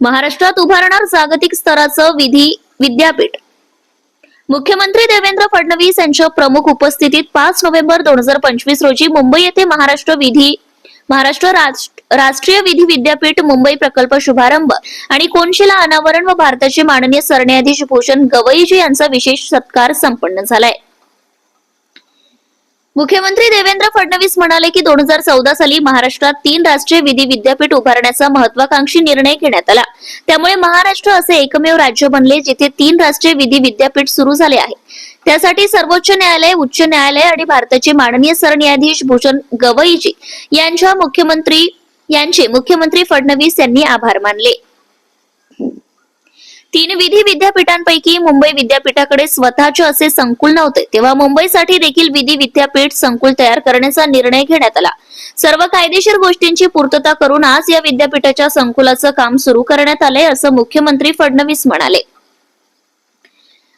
महाराष्ट्रात उभारणार जागतिक स्तराचं विधी विद्यापीठ. मुख्यमंत्री देवेंद्र फडणवीस यांच्या प्रमुख उपस्थितीत पाच नोव्हेंबर दोन हजार पंचवीस रोजी मुंबई येथे महाराष्ट्र विधी महाराष्ट्र राष्ट्रीय विधी विद्यापीठ मुंबई प्रकल्प शुभारंभ आणि कोनशिला अनावरण व भारताचे माननीय सरन्यायाधीश भूषण गवईजी यांचा विशेष सत्कार संपन्न झालाय. मुख्यमंत्री देवेंद्र फडणवीस म्हणाले की दोन हजार चौदा साली महाराष्ट्रात तीन राष्ट्रीय विधी विद्यापीठ उभारण्याचा महत्वाकांक्षी निर्णय घेण्यात आला. त्यामुळे महाराष्ट्र असे एकमेव राज्य बनले जिथे तीन राष्ट्रीय विधी विद्यापीठ सुरू झाले आहे. त्यासाठी सर्वोच्च न्यायालय उच्च न्यायालय आणि भारताचे माननीय सरन्यायाधीश भूषण गवईजी यांच्या मुख्यमंत्री यांचे मुख्यमंत्री फडणवीस यांनी आभार मानले. तीन विधी विद्यापीठांपैकी मुंबई विद्यापीठाकडे स्वतःचे असे संकुल नव्हते. तेव्हा मुंबईसाठी देखील विधी विद्यापीठ संकुल तयार करण्याचा निर्णय घेण्यात आला. सर्व कायदेशीर गोष्टींची पूर्तता करून आज या विद्यापीठाच्या संकुलाचं काम सुरू करण्यात आलंय असं मुख्यमंत्री फडणवीस म्हणाले.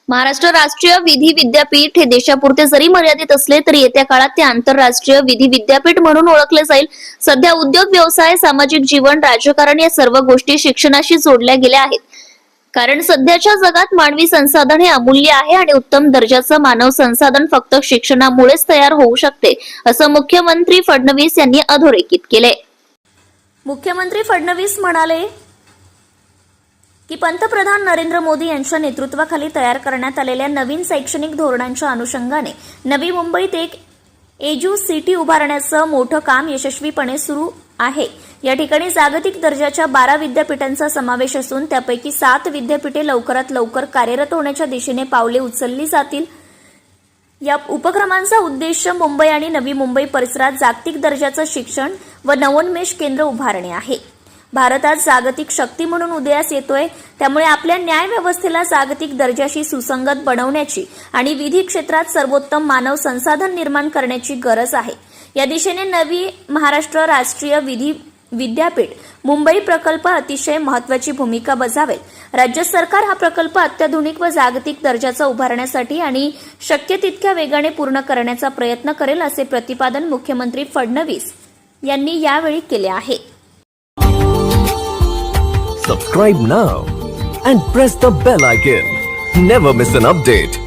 महाराष्ट्र राष्ट्रीय विधी विद्यापीठ हे देशापुरते जरी मर्यादित असले तरी येत्या काळात ते आंतरराष्ट्रीय विधी विद्यापीठ म्हणून ओळखले जाईल. सध्या उद्योग व्यवसाय सामाजिक जीवन राजकारण या सर्व गोष्टी शिक्षणाशी जोडल्या गेल्या आहेत. कारण सध्याच्या जगात मानवी संसाधन हे अमूल्य आहे आणि उत्तम दर्जाचं मानव संसाधन फक्त शिक्षणामुळेच तयार होऊ शकते असं मुख्यमंत्री फडणवीस यांनी अधोरेखित केले मुख्यमंत्री फडणवीस म्हणाले की पंतप्रधान नरेंद्र मोदी यांच्या नेतृत्वाखाली तयार करण्यात आलेल्या नवीन शैक्षणिक धोरणांच्या अनुषंगाने नवी मुंबईत एक एजू सिटी उभारण्याचं मोठं काम यशस्वीपणे सुरू आहे. या ठिकाणी जागतिक दर्जाच्या बारा विद्यापीठांचा समावेश असून त्यापैकी सात विद्यापीठे लवकरात लवकर कार्यरत होण्याच्या दिशेने पावले उचलली जातील. या उपक्रमांचा उद्देश मुंबई आणि नवी मुंबई परिसरात जागतिक दर्जाचं शिक्षण व नवोन्मेष केंद्र उभारणे आहे. भारत आज जागतिक शक्ती म्हणून उदयास येतोय त्यामुळे आपल्या न्यायव्यवस्थेला जागतिक दर्जाशी सुसंगत बनवण्याची आणि विधी क्षेत्रात सर्वोत्तम मानव संसाधन निर्माण करण्याची गरज आहे. या दिशेने नवी महाराष्ट्र राष्ट्रीय विधी विद्यापीठ मुंबई प्रकल्प अतिशय महत्वाची भूमिका बजावेल. राज्य सरकार हा प्रकल्प अत्याधुनिक व जागतिक दर्जाचा उभारण्यासाठी आणि शक्य तितक्या वेगाने पूर्ण करण्याचा प्रयत्न करेल असे प्रतिपादन मुख्यमंत्री फडणवीस यांनी यावेळी केले आहे. Subscribe now and press the bell icon never miss an update